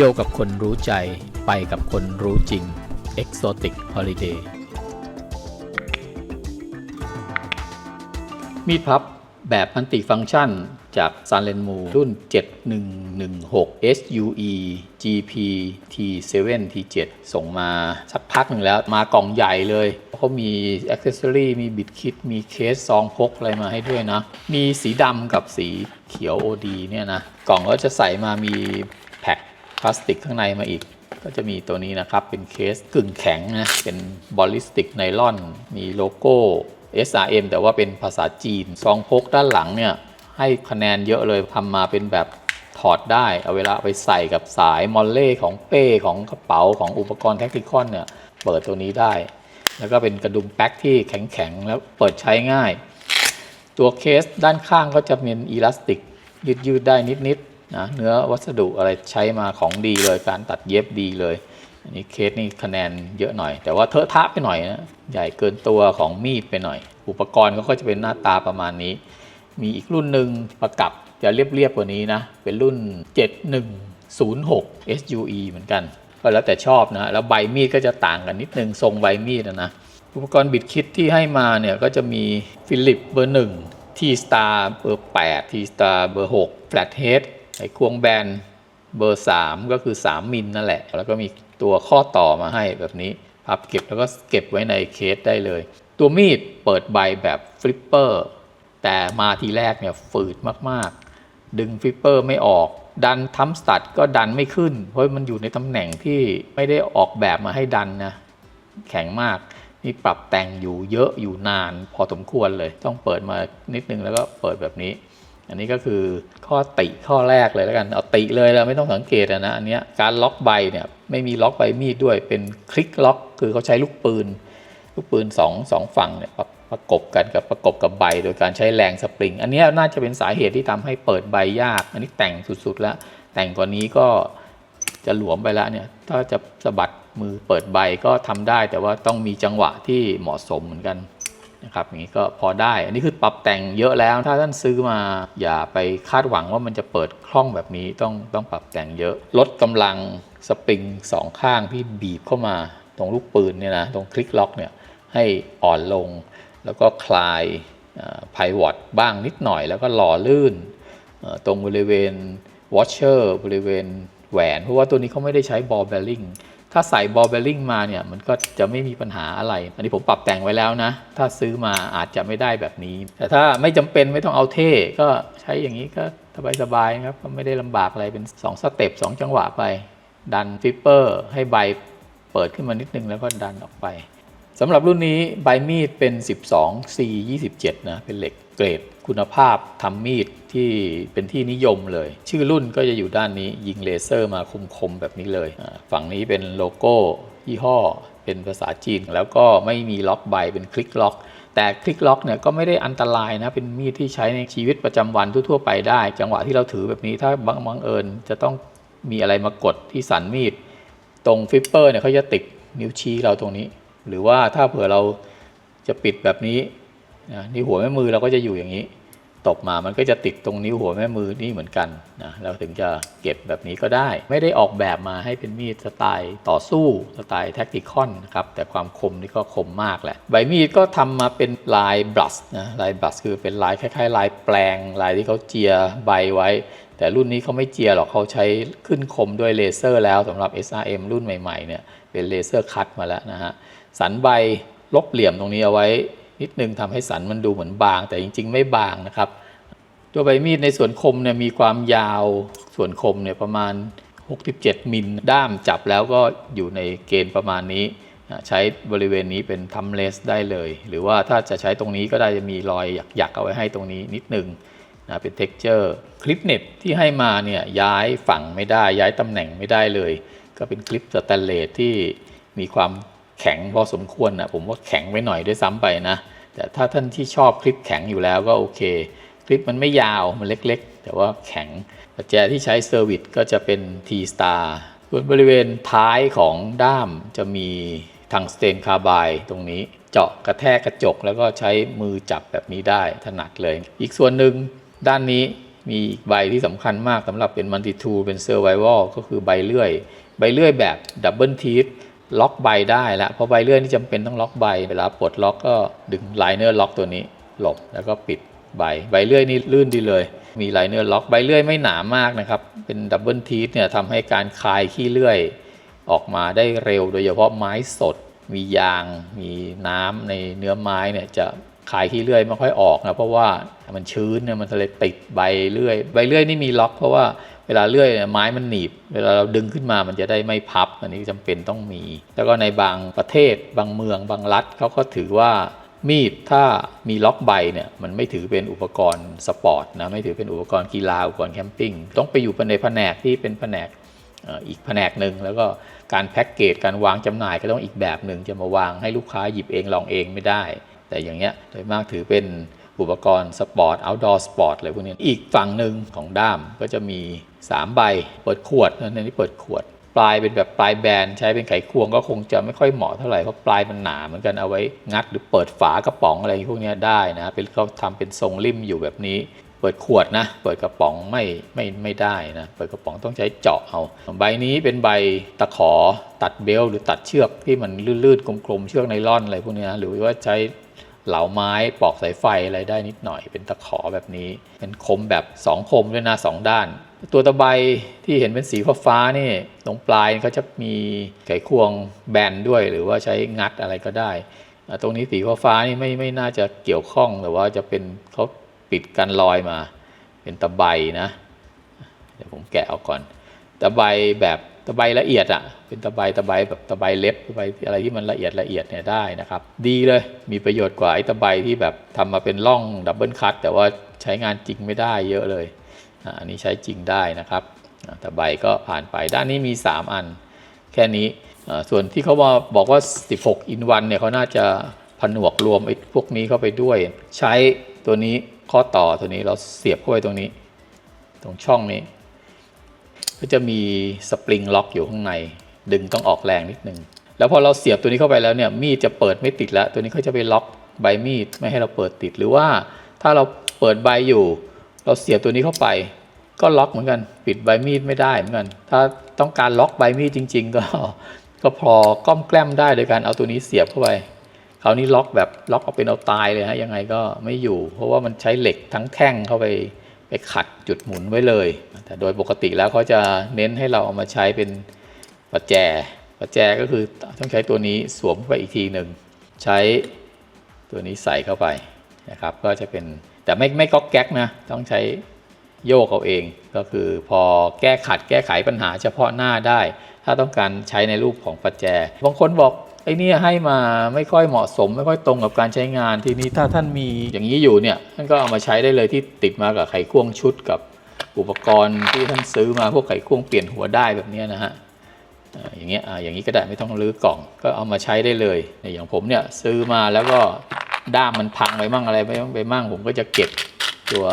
ที่ยวกับคนรู้ใจ ไปกับคนรู้จริง Exotic Holiday มีพับแบบมัลติฟัง c t ชันจาก s a n l e n m o รุ่น 7116 SUE GP T7 T7 ส่งมาสักพักหนึ่งแล้วมากล่องใหญ่เลยเขามีอ c เซซอรี่มีบิดคิด มีเคสซองพกอะไรมาให้ด้วยนะ มีสีดำกับสีเขียว OD เนี่ยนะ กล่องก็จะใส่มามี พลาสติกข้างในมาอีก ก็จะมีตัวนี้นะครับ เป็นเคสกึ่งแข็งนะ เป็นบอลลิสติกไนลอน มีโลโก้ SRM แต่ว่าเป็นภาษาจีน ซองพกด้านหลังเนี่ย ให้คะแนนเยอะเลยทำมาเป็นแบบถอดได้ เอาเวลาไปใส่กับสายมอลเล่ของเป้ของกระเป๋าของอุปกรณ์แท็กติคอนเนี่ย เปิดตัวนี้ได้ แล้วก็เป็นกระดุมแป๊กที่แข็งๆ แล้วเปิดใช้ง่าย ตัวเคสด้านข้างก็จะเป็นอีลาสติกยืดๆได้นิดๆ นะเนื้อวัสดุอะไรใช้มาของดีเลยการตัดเย็บดีเลย อันนี้เคสนี่คะแนนเยอะหน่อย แต่ว่าเทอะทะไปหน่อยนะใหญ่เกินตัวของมีดไปหน่อย อุปกรณ์ก็จะเป็นหน้าตาประมาณนี้ มีอีกรุ่นหนึ่งประกับจะเรียบๆกว่านี้นะ เป็นรุ่น 7106 SUE เหมือนกัน ก็แล้วแต่ชอบนะ แล้วใบมีดก็จะต่างกันนิดนึงทรงใบมีดนะ อุปกรณ์บิดคิดที่ให้มาเนี่ยก็จะมีฟิลิปเบอร์1 T Star เบอร์8 T Star เบอร์6 Flat Head ไอ้ควงแบนเบอร์ 3 ก็คือ 3 มิลนั่นแหละ แล้วก็มีตัวข้อต่อมาให้แบบนี้พับเก็บแล้วก็เก็บไว้ในเคสได้เลย ตัวมีดเปิดใบแบบฟลิปเปอร์แต่มาทีแรกเนี่ยฝืดมากๆ ดึงฟลิปเปอร์ไม่ออก ดันทัมสตัดก็ดันไม่ขึ้น เพราะมันอยู่ในตำแหน่งที่ไม่ได้ออกแบบมาให้ดันนะ แข็งมากนี่ปรับแต่งอยู่เยอะอยู่นานพอสมควรเลย ต้องเปิดมานิดนึงแล้วก็เปิดแบบนี้ อันนี้ก็คือข้อติข้อแรกเลยแล้วกันเอาติเลยแล้วไม่ต้องสังเกตนะอันนี้การล็อกใบเนี่ยไม่มีล็อกใบมีดด้วยเป็นคลิกล็อกคือเขาใช้ลูกปืน ลูกปืนสองสองฝั่งเนี่ยประประกบกันกับประกบกับใบ โดยการใช้แรงสปริง อันนี้น่าจะเป็นสาเหตุที่ทำให้เปิดใบยาก อันนี้แต่งสุดๆแล้วแต่งกว่านี้ก็จะหลวมไปแล้วเนี่ยถ้าจะสะบัดมือเปิดใบก็ทำได้ แต่ว่าต้องมีจังหวะที่เหมาะสมเหมือนกัน นะครับอย่างนี้ก็พอได้ อันนี้คือปรับแต่งเยอะแล้ว ถ้าท่านซื้อมาอย่าไปคาดหวังว่ามันจะเปิดคล่องแบบนี้ต้องต้องปรับแต่งเยอะ ลดกำลังสปริงสองข้างที่บีบเข้ามาตรงลูกปืนเนี่ยนะตรงคลิกล็อกเนี่ยให้อ่อนลง แล้วก็คลายไพวอตบ้างนิดหน่อย แล้วก็หล่อลื่นเอ่อตรงบริเวณวอชเชอร์บริเวณแหวน เพราะว่าตัวนี้เขาไม่ได้ใช้บอลเบลลิง ถ้าใส่บอลเบลลิงมาเนี่ยมันก็จะไม่มีปัญหาอะไร อันนี้ผมปรับแต่งไว้แล้วนะ ถ้าซื้อมาอาจจะไม่ได้แบบนี้ แต่ถ้าไม่จำเป็นไม่ต้องเอาเท่ก็ใช้อย่างนี้ก็สบายๆครับก็ไม่ได้ลำบากอะไรเป็น 2 สเต็ป2จังหวะไป ดันฟิปเปอร์ให้ใบเปิดขึ้นมานิดนึงแล้วก็ดันออกไปสำหรับรุ่นนี้ใบมีดเป็น 12 C 27 นะเป็นเหล็ก เกรดคุณภาพทำมีดที่เป็นที่นิยมเลย ชื่อรุ่นก็จะอยู่ด้านนี้ยิงเลเซอร์มาคมๆแบบนี้เลย ฝั่งนี้เป็นโลโก้ยี่ห้อเป็นภาษาจีน แล้วก็ไม่มีล็อกใบเป็นคลิกล็อก แต่คลิกล็อกเนี่ยก็ไม่ได้อันตรายนะ เป็นมีดที่ใช้ในชีวิตประจำวันทั่ว ๆ ไปได้ จังหวะที่เราถือแบบนี้ถ้าบังบังเอิญจะต้องมีอะไรมากดที่สันมีด ตรงฟิปเปอร์เนี่ยเขาจะติดนิ้วชี้เราตรงนี้ หรือว่าถ้าเผื่อเราจะปิดแบบนี้ นะนิ้วหัวแม่มือเราก็จะอยู่อย่างนี้ ตบมามันก็จะติดตรงนิ้วหัวแม่มือนี่เหมือนกันนะเราถึงจะเก็บแบบนี้ก็ได้ ไม่ได้ออกแบบมาให้เป็นมีดสไตล์ต่อสู้สไตล์แท็กติคอนนะครับแต่ความคมนี่ก็คมมากแหละใบมีดก็ทำมาเป็นลายบลัสนะลายบลัสคือเป็นลายคล้ายๆ ลายแปลง ลายที่เขาเจียใบไว้ แต่รุ่นนี้เขาไม่เจียหรอกเขาใช้ขึ้นคมด้วยเลเซอร์ แล้วสำหรับ SRM รุ่นใหม่ๆเนี่ยเป็นเลเซอร์คัตมาแล้วนะฮะสันใบลบเหลี่ยมตรงนี้เอาไว้ นิดนึงทำให้สันมันดูเหมือนบาง แต่จริง ๆ ไม่บางนะครับ ตัวใบมีดในส่วนคมเนี่ยมีความยาวส่วนคมเนี่ยประมาณ 67 มิลด้ามจับแล้วก็อยู่ในเกณฑ์ประมาณนี้ใช้บริเวณนี้เป็นทัมเลสได้เลย หรือว่าถ้าจะใช้ตรงนี้ก็ได้จะมีรอยหยักๆเอาไว้ให้ตรงนี้นิดนึงนะเป็น texture คลิปเน็ตที่ให้มาเนี่ยย้ายฝั่งไม่ได้ย้ายตำแหน่งไม่ได้เลย ก็เป็นคลิปสแตนเลสที่มีความ แข็งพอสมควรนะผมว่าแข็งไปหน่อยด้วยซ้ำไปนะ แต่ถ้าท่านที่ชอบคลิปแข็งอยู่แล้วก็โอเค คลิปมันไม่ยาวมันเล็กๆ แต่ว่าแข็งประแจที่ใช้เซอร์วิสก็จะเป็น T Star ส่วนบริเวณท้ายของด้ามจะมีทางสเตนคาร์บายตรงนี้เจาะกระแทกกระจก แล้วก็ใช้มือจับแบบนี้ได้ถนัดเลย อีกส่วนหนึ่งด้านนี้มีอีกใบที่สำคัญมากสำหรับเป็นมั l ติทูเป็นเซอร์ไว a l ก็คือใบเลื่อย ใบเลื่อยแบบดับเบิลที ล็อกใบได้แล้วเพราะใบเลื่อยนี่จำเป็นต้องล็อกใบเวลาปลดล็อกก็ดึงไลเนอร์ล็อกตัวนี้หลบแล้วก็ปิดใบใบเลื่อยนี่ลื่นดีเลย มีไลเนอร์ล็อกใบเลื่อยไม่หนามากนะครับ เป็นดับเบิลทีเนี่ยทำให้การคลายขี้เลื่อยออกมาได้เร็ว โดยเฉพาะไม้สด มียาง มีน้ำในเนื้อไม้เนี่ยจะคลายขี้เลื่อยไม่ค่อยออกนะเพราะว่ามันชื้นเนี่ยมันเลยติดใบเลื่อย ใบเลื่อยนี่มีล็อกเพราะว่า เวลาเลื่อยเนี่ยไม้มันหนีบ เวลาเราดึงขึ้นมามันจะได้ไม่พับ อันนี้จำเป็นต้องมี แล้วก็ในบางประเทศ บางเมือง บางรัฐเขาก็ถือว่ามีดถ้ามีล็อกใบเนี่ยมันไม่ถือเป็นอุปกรณ์สปอร์ตนะไม่ถือเป็นอุปกรณ์กีฬาอุปกรณ์แคมปิ้งต้องไปอยู่ในแผนกที่เป็นแผนกอีกแผนกหนึ่งแล้วก็การแพ็กเกจการวางจำหน่ายก็ต้องอีกแบบหนึ่งจะมาวางให้ลูกค้าหยิบเองลองเองไม่ได้ แต่อย่างเงี้ยโดยมากถือเป็น อุปกรณ์สปอร์ต outdoor sport อะไรพวกนี้ อีกฝั่งหนึ่งของด้ามก็จะมี 3 ใบ เปิดขวดนะในนี้เปิดขวด ปลายเป็นแบบปลายแบนใช้เป็นไขควงก็คงจะไม่ค่อยเหมาะเท่าไหร่เพราะปลายมันหนาเหมือนกันเอาไว้งัดหรือเปิดฝากระป๋องอะไรพวกนี้ได้นะเป็นเขาทำเป็นทรงริมอยู่แบบนี้เปิดขวดนะ เปิดกระป๋องไม่ไม่ไม่ได้นะ เปิดกระป๋องต้องใช้เจาะเอา ใบนี้เป็นใบตะขอตัดเบลหรือตัดเชือกที่มันลื่นๆกลมๆเชือกไนล่อนอะไรพวกนี้ยหรือว่าใช้ เหลาไม้ปอกสายไฟอะไรได้นิดหน่อย เป็นตะขอแบบนี้ เป็นคมแบบสองคมด้วยนะสองด้าน ตัวตะไบที่เห็นเป็นสีฟ้าๆนี่ตรงปลายเขาจะมีไขควงแบนด้วย หรือว่าใช้งัดอะไรก็ได้ ตรงนี้สีฟ้าๆนี่ไม่ไม่น่าจะเกี่ยวข้องแต่ว่าจะเป็นเขาปิดกันรอยมา เป็นตะไบนะ เดี๋ยวผมแกะออกก่อน ตะไบแบบ ตะไบละเอียดอะเป็นตะไบตะไบแบบตะไบเล็บตะไบอะไรที่มันละเอียดละเอียดเนี่ยได้นะครับ ดีเลยมีประโยชน์กว่าไอ้ตะไบที่แบบทำมาเป็นร่องดับเบิลคัตแต่ว่าใช้งานจริงไม่ได้เยอะเลยอันนี้ใช้จริงได้นะครับตะไบก็ผ่านไปด้านนี้มี 3 อัน แค่นี้ส่วนที่เขามาบอกว่า 16อินวันเนี่ยเขาน่าจะผนวกรวมไอ้พวกนี้เข้าไปด้วย ใช้ตัวนี้ข้อต่อตัวนี้เราเสียบเข้าไปตรงนี้ ตรงช่องนี้ ก็จะมีสปริงล็อกอยู่ข้างใน ดึงต้องออกแรงนิดนึง แล้วพอเราเสียบตัวนี้เข้าไปแล้วเนี่ยมีดจะเปิดไม่ติดแล้ว ตัวนี้เขาจะไปล็อกใบมีดไม่ให้เราเปิดติดหรือว่าถ้าเราเปิดใบอยู่ เราเสียบตัวนี้เข้าไป ก็ล็อกเหมือนกัน ปิดใบมีดไม่ได้เหมือนกัน ถ้าต้องการล็อกใบมีดจริง ๆ ก็ก็พอก้อมแกล้มได้โดยการเอาตัวนี้เสียบเข้าไปคราวนี้ล็อกแบบล็อกเอาเป็นเอาตายเลยฮะยังไงก็ไม่อยู่ เพราะว่ามันใช้เหล็กทั้งแท่งเข้าไป ไปขัดจุดหมุนไว้เลย แต่โดยปกติแล้วเขาจะเน้นให้เราเอามาใช้เป็นประแจประแจก็คือต้องใช้ตัวนี้สวมเข้าไปอีกทีหนึ่งใช้ตัวนี้ใส่เข้าไปนะครับ ก็จะเป็นแต่ไม่ไม่ก๊อกแก๊กนะ ต้องใช้โยกเอาเอง ก็คือพอแก้ขัดแก้ไขปัญหาเฉพาะหน้าได้ ถ้าต้องการใช้ในรูปของประแจบางคนบอก ไอ้เนี่ยให้มาไม่ค่อยเหมาะสม ไม่ค่อยตรงกับการใช้งานทีนี้ถ้าท่านมีอย่างนี้อยู่เนี่ยท่านก็เอามาใช้ได้เลยที่ติดมากับไขควงชุดกับอุปกรณ์ที่ท่านซื้อมาพวกไขควงเปลี่ยนหัวได้แบบนี้นะฮะอย่างเงี้ยอย่างนี้ก็ได้ไม่ต้องรื้อกล่องก็เอามาใช้ได้เลยอย่างผมเนี่ยซื้อมาแล้วก็ด้ามมันพังไปมั่งอะไรไปมั่งไปมั่งผมก็จะเก็บตัว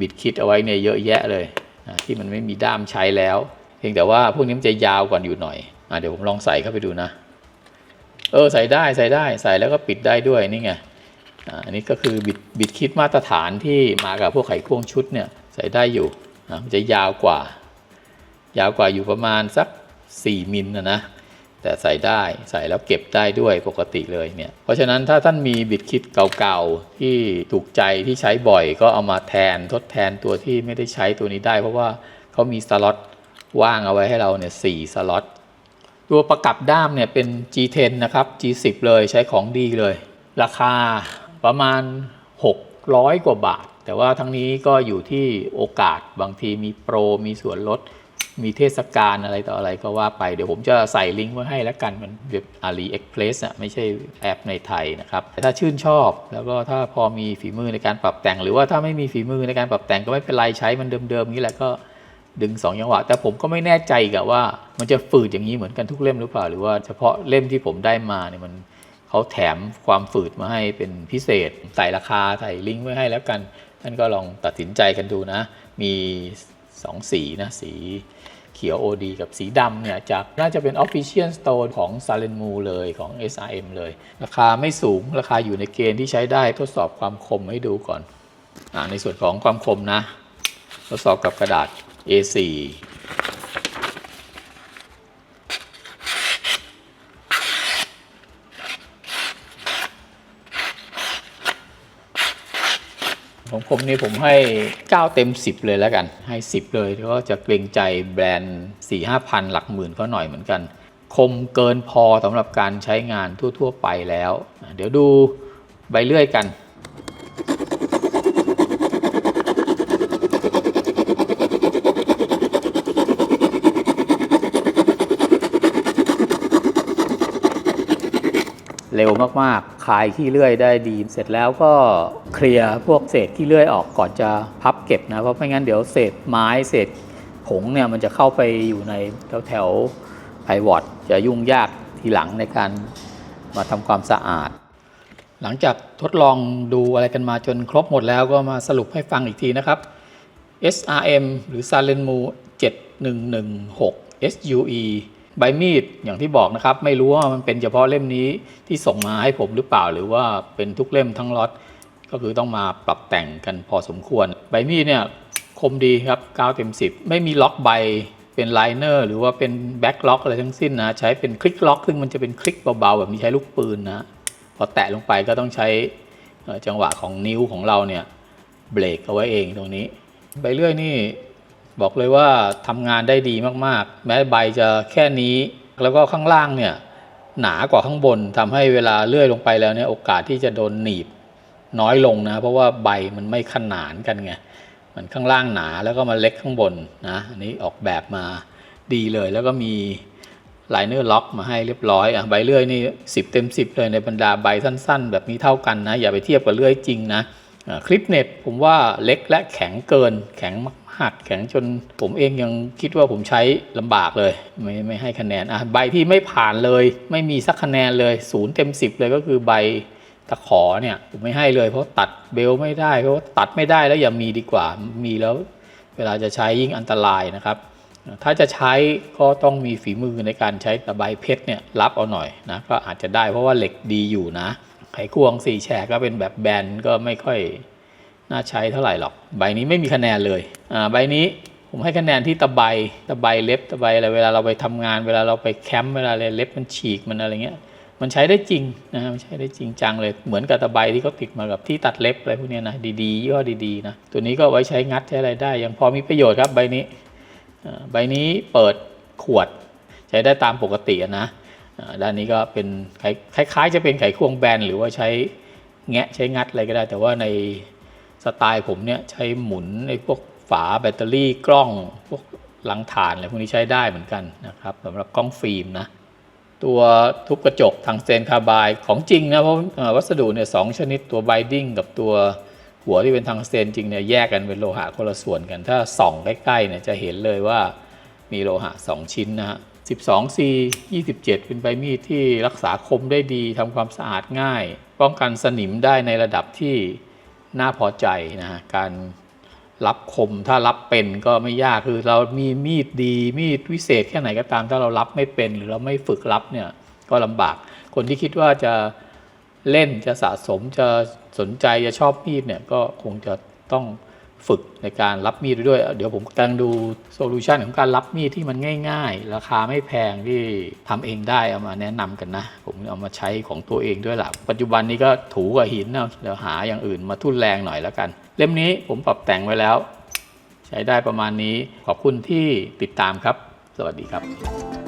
บิดคิดเอาไว้เนี่ยเยอะแยะเลยที่มันไม่มีด้ามใช้แล้ว เพียงแต่ว่าพวกนี้มันจะยาวกว่าอยู่หน่อยอเดี๋ยวผมลองใส่เข้าไปดูนะ เออใส่ได้ใส่ได้ใส่แล้วก็ปิดได้ด้วยนี่ไงอ่าอันนี้ก็คือบิดบิดคิดมาตรฐานที่มากับพวกไขควงชุดเนี่ยใส่ได้อยู่อ่ามันจะยาวกว่า ยาวกว่าอยู่ประมาณสัก 4มิลนะนะแต่ใส่ได้ใส่แล้วเก็บได้ด้วยปกติเลยเนี่ยเพราะฉะนั้นถ้าท่านมีบิดคิดเก่าๆที่ถูกใจที่ใช้บ่อยก็เอามาแทนทดแทนตัวที่ไม่ได้ใช้ตัวนี้ได้ เพราะว่าเขามีสล็อตว่างเอาไว้ให้เราเนี่ยสสล็อต ตัวประกับด้ามเนี่ยเป็น G10 นะครับ G10 เลยใช้ของดีเลย ราคาประมาณ 600 กว่าบาท แต่ว่าทั้งนี้ก็อยู่ที่โอกาสบางทีมีโปร มีส่วนลด มีเทศกาลอะไรต่ออะไรก็ว่าไป เดี๋ยวผมจะใส่ลิงก์ไว้ให้แล้วกันมันเว็บ AliExpress อะไม่ใช่แอปในไทยนะครับแต่ถ้าชื่นชอบแล้วก็ถ้าพอมีฝีมือในการปรับแต่ง หรือว่าถ้าไม่มีฝีมือในการปรับแต่งก็ไม่เป็นไรใช้มันเดิมๆนี้แหละก็ ดึงสองจังหวะ แต่ผมก็ไม่แน่ใจกับว่า มันจะฝืดอย่างนี้เหมือนกันทุกเล่มหรือเปล่า หรือว่าเฉพาะเล่มที่ผมได้มาเนี่ยมันเขาแถมความฝืดมาให้เป็นพิเศษใส่ราคาใส่ลิงก์ไว้ให้แล้วกัน ท่านก็ลองตัดสินใจกันดูนะ มี 2 สีนะ สีเขียว OD กับสีดำเนี่ยจากน่าจะเป็น Official Store ของ s a l e n m o เลยของ SRM เลย ราคาไม่สูงราคาอยู่ในเกณฑ์ที่ใช้ได้ทดสอบความคมให้ดูก่อนอในส่วนของความคมนะ ทดสอบกับกระดาษ A4 ของผมนี่ผมให้ 9 เต็ม 10 เลยแล้วกัน ให้ 10 เลยก็จะเกรงใจแบรนด์ 4 5พันหลักหมื่นเขาหน่อยเหมือนกัน คมเกินพอสำหรับการใช้งานทั่ว ๆ ไปแล้ว เดี๋ยวดูใบเลื่อยกัน เร็วมากๆ คายขี้เลื่อยได้ดี เสร็จแล้วก็เคลียร์พวกเศษขี้เลื่อยออกก่อนจะพับเก็บนะ เพราะไม่งั้นเดี๋ยวเศษไม้เศษผงเนี่ยมันจะเข้าไปอยู่ในแถวไพวอตจะยุ่งยากทีหลังในการมาทำความสะอาด หลังจากทดลองดูอะไรกันมาจนครบหมดแล้วก็มาสรุปให้ฟังอีกทีนะครับ SRM หรือ s a l e n m u 7116 SUE ใบมีดอย่างที่บอกนะครับ ไม่รู้ว่ามันเป็นเฉพาะเล่มนี้ที่ส่งมาให้ผมหรือเปล่า หรือว่าเป็นทุกเล่มทั้งล็อตก็คือต้องมาปรับแต่งกันพอสมควร ใบมีดเนี่ยคมดีครับ9เต็ม 10 ไม่มีล็อกใบเป็นไลเนอร์หรือว่าเป็นแบ็กล็อกอะไรทั้งสิ้นนะ ใช้เป็นคลิกล็อก ซึ่งมันจะเป็นคลิกเบาๆ แบบนี้ใช้ลูกปืนนะ พอแตะลงไปก็ต้องใช้จังหวะของนิ้วของเราเนี่ยเบรกเอาไว้เองตรงนี้ ใบเลื่อยนี่ บอกเลยว่าทำงานได้ดีมากๆ แม้ใบจะแค่นี้ แล้วก็ข้างล่างเนี่ยหนากว่าข้างบนทำให้เวลาเลื่อยลงไปแล้วเนี่ยโอกาสที่จะโดนหนีบน้อยลงนะเพราะว่าใบมันไม่ขนานกันไงมันข้างล่างหนาแล้วก็มาเล็กข้างบนนะอันนี้ออกแบบมาดีเลย แล้วก็มีไลเนอร์ล็อกมาให้เรียบร้อยอะใบเลื่อยนี่10 เต็ม 10 เลยในบรรดาใบสั้น ๆ แบบนี้เท่ากันนะอย่าไปเทียบกับเลื่อยจริงนะคลิปเน็ตผมว่าเล็กและแข็งเกินแข็ง มากๆแข็งจนผมเองยังคิดว่าผมใช้ลำบากเลย ไม่ไม่ให้คะแนนอะใบที่ไม่ผ่านเลย ไม่มีสักคะแนนเลยศูนย์เต็ม10เลยก็คือใบตะขอเนี่ยผมไม่ให้เลยเพราะตัดเบลไม่ได้เพราะตัดไม่ได้แล้วอย่ามีดีกว่ามีแล้ว เวลาจะใช้ยิ่งอันตรายนะครับ ถ้าจะใช้ก็ต้องมีฝีมือในการใช้ตะไบเพชรเนี่ยรับเอาหน่อยนะก็อาจจะได้เพราะว่าเหล็กดีอยู่นะไขควงสี่แฉกก็เป็นแบบแบนก็ไม่ค่อย น่าใช้เท่าไหร่หรอก ใบนี้ไม่มีคะแนนเลยอ่าใบนี้ผมให้คะแนนที่ตะไบตะไบเล็บตะไบอะไรเวลาเราไปทำงาน เวลาเราไปแคมป์เวลาอะไรเล็บมันฉีกมันอะไรเงี้ยมันใช้ได้จริงนะมันใช้ได้จริงจังเลยเหมือนกับตะไบที่เขาติดมากับที่ตัดเล็บอะไรพวกเนี้ยนะดีๆยี่ห้อดีๆนะตัวนี้ก็ไว้ใช้งัดใช้อะไรได้ ยังพอมีประโยชน์ครับใบนี้ใบนี้เปิดขวดใช้ได้ตามปกตินะอ่าด้านนี้ก็เป็นคล้ายๆ จะเป็นไขควงแบนหรือว่าใช้แงะใช้งัดอะไรก็ได้ แต่ว่าใน สไตล์ผมเนี่ยใช้หมุนไอ้พวกฝาแบตเตอรี่กล้องพวกหลังถ่านอะไรพวกนี้ใช้ได้เหมือนกันนะครับสำหรับกล้องฟิล์มนะตัวทุบกระจกทางเซนคาร์บายของจริงนะเพราะวัสดุเนี่ยสองชนิดตัวไบดิ้งกับตัวหัวที่เป็นทางเซนจริงเนี่ยแยกกันเป็นโลหะคนละส่วนกัน ถ้าส่องใกล้ๆเนี่ยจะเห็นเลยว่ามีโลหะ 2 ชิ้นนะฮะ 12C 27 เป็นใบมีดที่รักษาคมได้ดีทำความสะอาดง่าย ป้องกันสนิมได้ในระดับที่ น่าพอใจนะฮะการรับคมถ้ารับเป็นก็ไม่ยากคือเรามีมีดดีมีดวิเศษแค่ไหนก็ตาม ถ้าเรารับไม่เป็นหรือเราไม่ฝึกรับเนี่ยก็ลำบาก คนที่คิดว่าจะเล่นจะสะสมจะสนใจจะชอบมีดเนี่ยก็คงจะต้อง ฝึกในการรับมีดด้วย เดี๋ยวผมกำลังดูโซลูชันของการรับมีดที่มันง่าย ๆ ราคาไม่แพงที่ทำเองได้เอามาแนะนำกันนะ ผมเอามาใช้ของตัวเองด้วยล่ะ ปัจจุบันนี้ก็ถูกับหินเนาะเดี๋ยวหาอย่างอื่นมาทุ่นแรงหน่อยแล้วกัน เล่มนี้ผมปรับแต่งไว้แล้ว ใช้ได้ประมาณนี้ขอบคุณที่ติดตามครับ สวัสดีครับ